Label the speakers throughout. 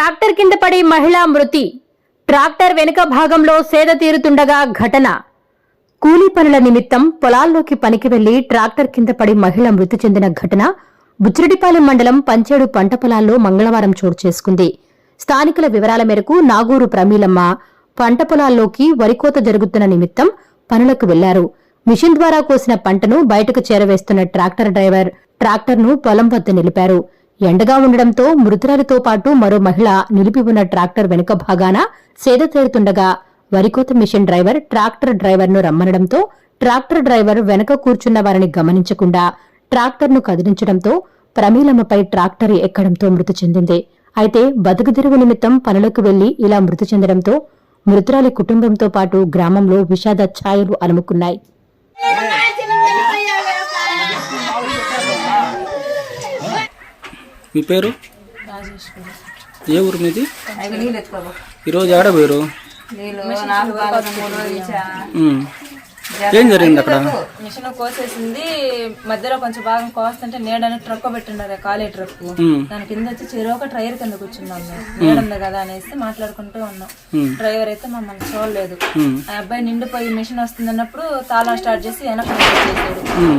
Speaker 1: Tractor కింద పడి మహిళా మృతి. ట్రాక్టర్ వెనుక భాగంలో సేద తీరుతుండగా ఘటన. కూలీ పనుల నిమిత్తం పొలాల్లోకి పనికి వెళ్ళి ట్రాక్టర్ కింద పడి మహిళ మృతి చెందిన ఘటన బుచ్చిరెడ్డిపాలెం మండలం పంచేడు పంట పొలాల్లో మంగళవారం చోటు చేసుకుంది. స్థానికుల వివరాల మేరకు నాగూరు ప్రమీలమ్మ పంట పొలాల్లోకి వరికోత జరుగుతున్న నిమిత్తం పనులకు వెళ్ళారు. మిషన్ ద్వారా కోసిన పంటను బయటకు చేరవేస్తున్న ట్రాక్టర్ డ్రైవర్ ట్రాక్టర్ను పొలం వద్ద నిలిపారు. ఎండగా ఉండడంతో మృతురాలితో పాటు మరో మహిళ నిలిపి ఉన్న ట్రాక్టర్ వెనుక భాగాన సేద తీరుతుండగా వరికోత మిషన్ డ్రైవర్ ట్రాక్టర్ డ్రైవర్ను రమ్మనడంతో ట్రాక్టర్ డ్రైవర్ వెనక కూర్చున్న వారిని గమనించకుండా ట్రాక్టర్ను కదిలించడంతో ప్రమీలమ్మపై ట్రాక్టర్ ఎక్కడంతో మృతి చెందింది. అయితే బతుకుదెరువు నిమిత్తం పనులకు వెళ్ళి ఇలా మృతి చెందడంతో మృతురాలి కుటుంబంతో పాటు గ్రామంలో విషాద ఛాయలు అలుముకున్నాయి.
Speaker 2: మీ పేరు? ఏ ఊరు మీది? ఈరోజు ఆడ ఏం జరిగింది అక్కడ?
Speaker 3: మిషన్ కోసేసింది. మధ్యలో కొంచెం భాగం కోస్తుంటే నీడని ట్రక్ పెట్టిండారు ఖాళీ ట్రక్. దాని కింద వచ్చి చెరువు ఒక ట్రైర్ కింద కూర్చున్నాం మేము. నీడ ఉంది కదా అనేసి మాట్లాడుకుంటూ ఉన్నాం. డ్రైవర్ అయితే మమ్మల్ని చూడలేదు. ఆ అబ్బాయి నిండిపోయి మిషన్ వస్తుంది అన్నప్పుడు తాళం స్టార్ట్ చేసి వెనక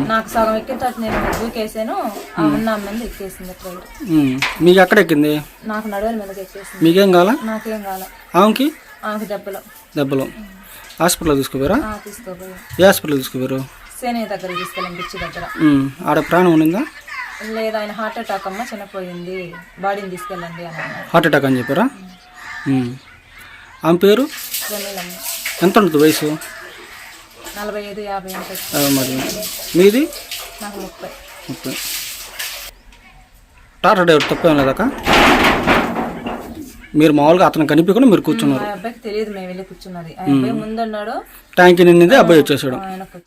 Speaker 3: నాకు సగం ఎక్కిన తర్వాత నేను దూకేసాను ఆ ఉన్న మంది ఎక్కేసింది ట్రైవర్
Speaker 2: ఉమ్. మీకు ఎక్కడ ఎక్కింది?
Speaker 3: నాకు నడువల మీదకి ఎక్కేసింది.
Speaker 2: మీకేం కావాలా?
Speaker 3: నాకేం
Speaker 2: ఆమెకి?
Speaker 3: ఆమెకు దెబ్బలు.
Speaker 2: దెబ్బలు. హాస్పిటల్ తీసుకుపోయారా? ఏ హాస్పిటల్ తీసుకుపోయారు?
Speaker 3: సేనయ్య దగ్గర తీసుకెళ్ళాం బిచ్చి దగ్గర.
Speaker 2: ఆడ ప్రాణం ఉండిందా
Speaker 3: లేదు ఆయన హార్ట్ అటాక్ అమ్మ చనిపోయింది. బాడీని తీసుకెళ్ళండి అని అన్నారు.
Speaker 2: హార్ట్ అటాక్ అని చెప్పారా? ఉమ్. ఆమె పేరు?
Speaker 3: ప్రమీలమ్మ
Speaker 2: ఎంత ఉంటుంది వయసు?
Speaker 3: నలభై ఐదు యాభై
Speaker 2: ఆ, మరి మీది?
Speaker 3: నాకు ముప్పై.
Speaker 2: ముప్పై. టాటా డ్రైవర్ తప్పేం లేదాక మీరు మామూలుగా అతను కనిపించకుండా మీరు కూర్చున్నారు.
Speaker 3: అబ్బాయికి తెలియదు మేము వెళ్ళి కూర్చున్నది. అబ్బాయి ముందున్నాడు.
Speaker 2: ట్యాంక్ నిండింది అబ్బాయి వచ్చేసాడు.
Speaker 3: ఆయనకు